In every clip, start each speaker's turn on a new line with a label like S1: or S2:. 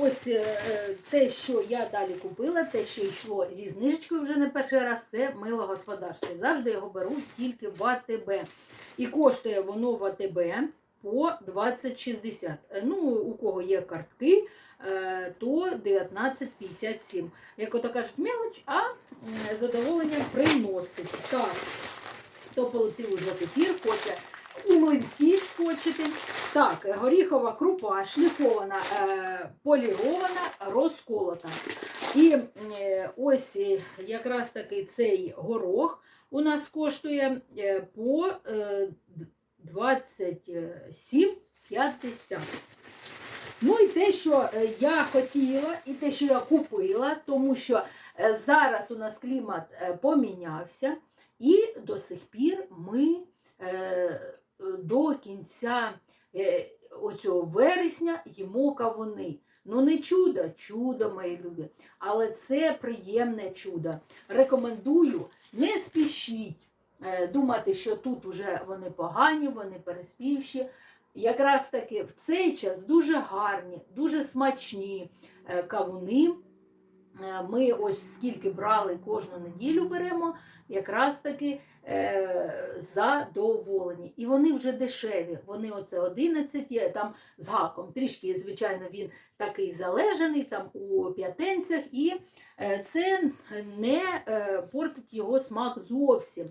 S1: ось е, е, те, що я далі купила, те, що йшло зі знижечкою вже не перший раз, це мило господарство. Завжди його беру тільки в АТБ. І коштує воно в АТБ по 20,60. Е, Ну, у кого є картки, то 19,57. Як ото кажуть, мелоч, а задоволення приносить. Так, хто полетів уже в ефір, хоче і млинці скочити. Так, горіхова крупа шліфована, е, полірована, розколота. І е, ось е, якраз таки цей горох у нас коштує по е, 27,50. Ну і те, що я хотіла, і те, що я купила, тому що зараз у нас клімат помінявся, і до сих пір ми до кінця е, оцього вересня їмо кавуни. Ну, не чудо, чудо, мої любі, але це приємне чудо. Рекомендую, не спішіть е, думати, що тут вже вони погані, вони переспівші. Якраз таки в цей час дуже гарні, дуже смачні е, кавуни. Ми ось скільки брали кожну неділю беремо, якраз таки е, задоволені. І вони вже дешеві. Вони оце 11, є, там з гаком. Трішки, звичайно, він такий залежаний, там у п'ятенцях, і е, це не е, портить його смак зовсім.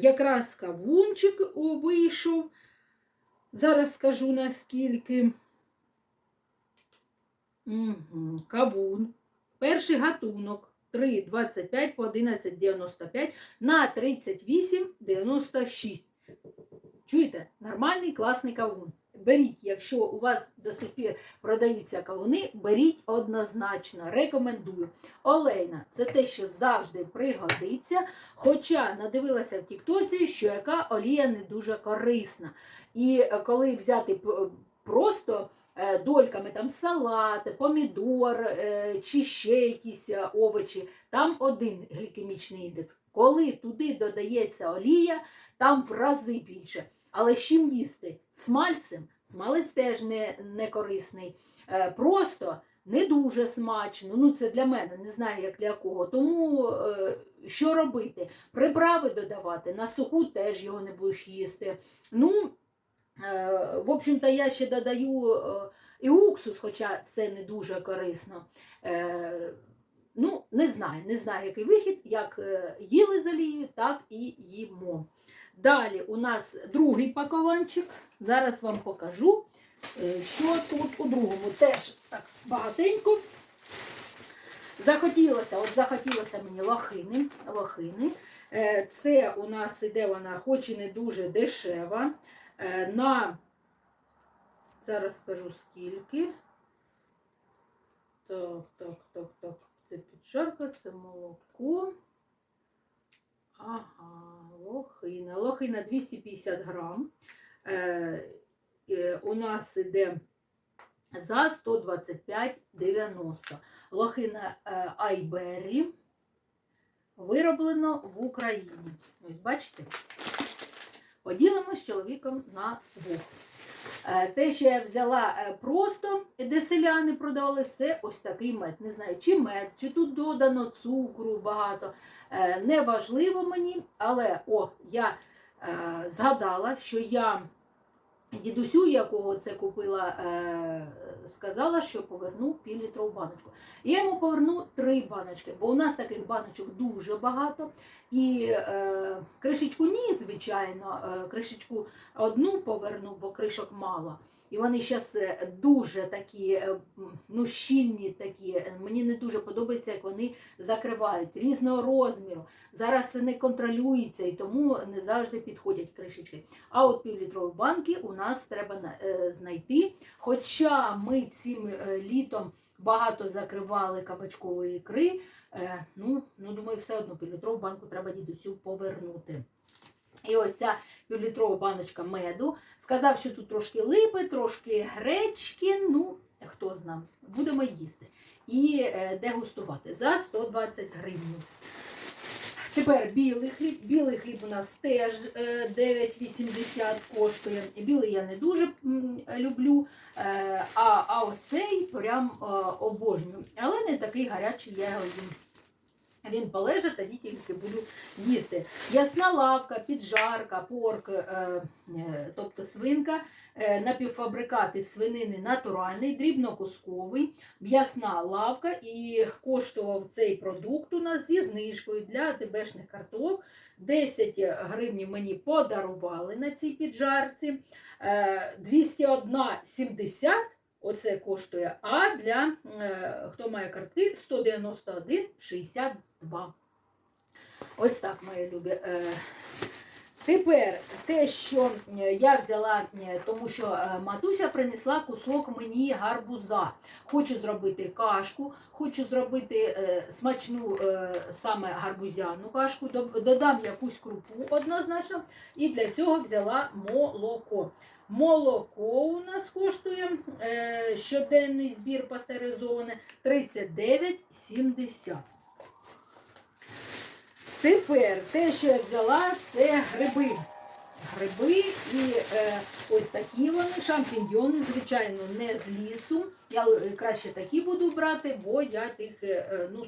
S1: Якраз кавунчик вийшов. Зараз скажу наскільки. Угу. Кавун. Перший гатунок 3,25 по 11,95 на 38,96. Чуєте? Нормальний класний кавун. Беріть, якщо у вас до сих пір продаються кавуни, беріть однозначно, рекомендую. Олейна це те, що завжди пригодиться. Хоча надивилася в Тіктоці, що яка олія не дуже корисна. І е, коли взяти просто дольками там салат, помідор е, чи ще якісь е, овочі, там один глікемічний індекс. Коли туди додається олія, там в рази більше. Але з чим їсти? Смальцем. Смалець теж не, не корисний. Е, просто не дуже смачно. Ну, це для мене, не знаю, як для кого. Тому е, що робити? Приправи додавати, на суху теж його не будеш їсти. Ну, е, в общем-то, я ще додаю е, і уксус, хоча це не дуже корисно. Е, ну, не знаю, не знаю, який вихід, як е, їли з олією, так і їмо. Далі у нас другий пакованчик. Зараз вам покажу, е, що тут у другому. Теж так багатенько. Захотілося, от захотілося мені лохини. лохини. Е, Це у нас іде вона, хоч і не дуже дешева. Е, На, зараз скажу скільки. Так, так, так, так. Це піджарка, це молоко. Ага, лохина. Лохина 250 грам. Е, е, у нас іде за 125,90. Лохина е, Айбері вироблено в Україні. Ось бачите? Поділимо з чоловіком на двох. Е, Те, що я взяла е, просто, де селяни продавали, це ось такий мед. Не знаю, чи мед, чи тут додано цукру багато. Неважливо мені, але о, я е, згадала, що я дідусю, якого це купила, е, сказала, що поверну півлітрову баночку. Я йому поверну три баночки, бо у нас таких баночок дуже багато. І е, кришечку ні, звичайно, е, кришечку одну поверну, бо кришок мало. І вони зараз дуже такі, е, ну, щільні такі. Е, Мені не дуже подобається, як вони закривають різного розміру. Зараз це не контролюється і тому не завжди підходять кришечки. А от півлітрові банки у нас треба е, знайти. Хоча ми цим е, літом багато закривали кабачкової ікри, е, ну, ну думаю, все одно півлітрову банку треба дідусю повернути. І ось ця півлітрова баночка меду. Сказав, що тут трошки липи, трошки гречки. Ну, хто знає, будемо їсти. І е, дегустувати за 120 гривень. Тепер білий хліб. Білий хліб у нас теж е, 9,80 коштує. Білий я не дуже люблю. Е, А, а А ось цей прям е, обожнюю. Але не такий гарячий я його їм. Він полежить, тоді тільки буду їсти. Ясна лавка, піджарка, порк, е, е, тобто свинка, е, напівфабрикат із свинини натуральний, дрібнокусковий, м'ясна лавка і коштував цей продукт у нас зі знижкою для тебешних карток. 10 гривень мені подарували на цій піджарці. 201,70. Оце коштує. А для хто має карти 191,60 2. Ось так, мої любі. Е, тепер те, що е, я взяла, е, тому що матуся принесла кусок мені гарбуза. Хочу зробити кашку, хочу зробити смачну саме гарбузяну кашку, додам якусь крупу однозначно, і для цього взяла молоко. Молоко у нас коштує щоденний збір пастеризоване 39,70. Тепер те, що я взяла, це гриби. Гриби і е, ось такі вони, шампіньйони, звичайно, не з лісу. Я е, краще такі буду брати, бо я тих е, е, ну,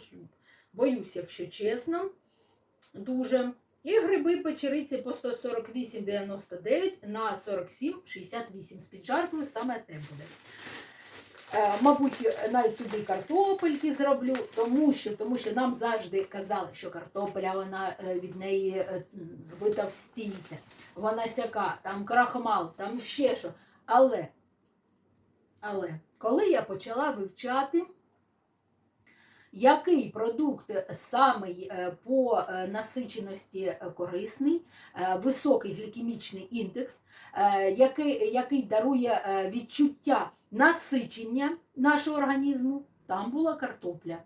S1: боюсь, якщо чесно. Дуже. І гриби печериці по 148,99 на 47,68. З піджаркою саме те буде. Е, Мабуть, навіть туди картопельки зроблю, тому що, тому що нам завжди казали, що картопеля вона е, від неї витовстійте, вона сяка, там крахмал, там ще що. Але, але коли я почала вивчати, який продукт самий е, по е, насиченості е, корисний, високий глікемічний індекс, який, який дарує відчуття насичення нашого організму, там була картопля.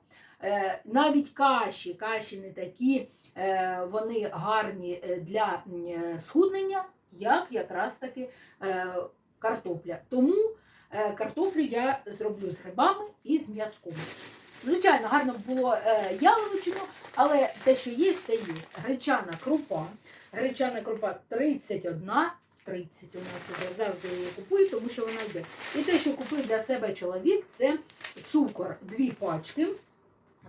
S1: Навіть каші, каші не такі, вони гарні для схуднення, як якраз таки картопля. Тому картоплю я зроблю з грибами і з м'язком. Звичайно, гарно було е, яловичину, але те, що є, те є. Гречана крупа. Гречана крупа 31, 30 у нас вже завжди її купую, тому що вона йде. І те, що купив для себе чоловік, це цукор, дві пачки.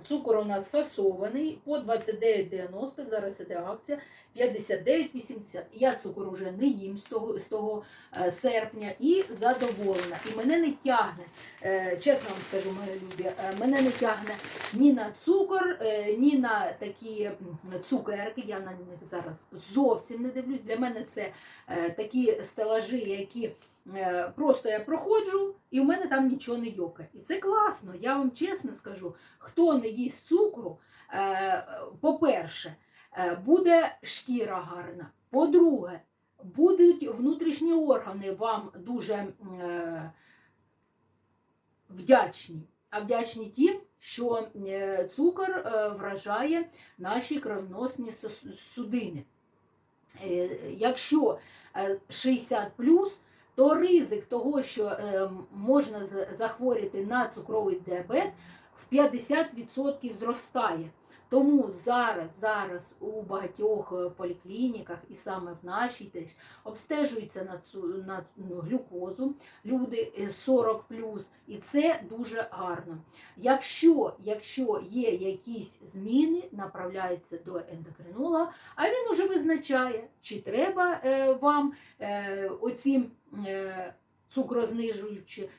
S1: Цукор у нас фасований по 29,90, зараз іде акція 59,80. Я цукор уже не їм з того, з того е, серпня і задоволена. І мене не тягне, е, чесно вам скажу, мої любі, е, мене не тягне ні на цукор, ні на такі цукерки. Я на них зараз зовсім не дивлюсь. Для мене це такі стелажі, які просто я проходжу, і в мене там нічого не йокає. І це класно. Я вам чесно скажу, хто не їсть цукру, е, по-перше, е, буде шкіра гарна. По-друге, будуть внутрішні органи вам дуже е, вдячні. А вдячні тим, що е, цукор е, вражає наші кровоносні сос- судини. Е, Якщо е, 60 то ризик того, що е, можна захворіти на цукровий діабет, в 50% зростає. Тому зараз, зараз у багатьох е, поліклініках і саме в нашій теж обстежуються на, цю, на ну, глюкозу люди е, 40 і це дуже гарно. Якщо, якщо є якісь зміни, направляється до ендокринолога, а він уже визначає, чи треба е, вам оці цукрознижуючі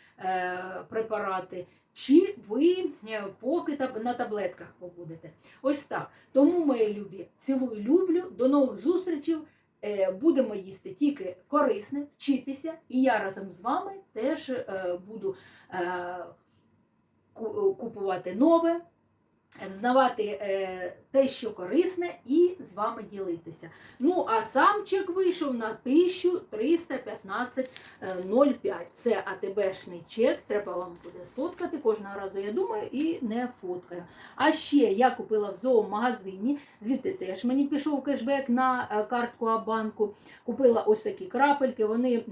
S1: препарати, чи ви е, поки на таблетках побудете. Ось так. Тому, мої любі, цілую, люблю. До нових зустрічей. Е, Будемо їсти тільки корисне, вчитися, і я разом з вами теж е, буду купувати нове, взнавати е, те, що корисне, і з вами ділитися. Ну, а сам чек вийшов на 1315,05. Це АТБшний чек, треба вам буде сфоткати. Кожного разу я думаю і не фоткаю. А ще я купила в зоомагазині, звідти теж мені пішов кешбек на е, картку Абанку. Купила ось такі крапельки, вони е,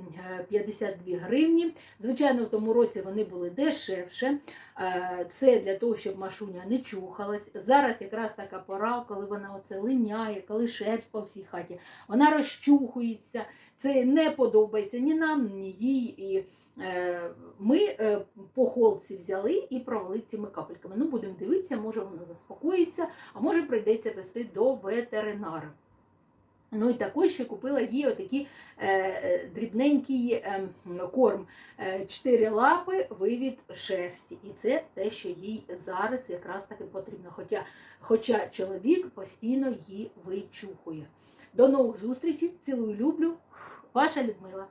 S1: 52 гривні. Звичайно, в тому році вони були дешевше. Е, Це для того, щоб машуня не чухалась. Зараз якраз така пора, коли вона оце линяє, коли шерсть по всій хаті, вона розчухується. Це не подобається ні нам, ні їй. І Е, Ми е, по холці взяли і провели цими капельками. Ну, будемо дивитися, може воно заспокоїться, а може прийдеться вести до ветеринара. Ну і також ще купила їй отакий е, е, дрібненький е, корм. Е, Чотири лапи, вивід шерсті. І це те, що їй зараз якраз таки потрібно. Хоча, хоча чоловік постійно її вичухує. До нових зустрічей. Цілую, люблю. Ваша Людмила.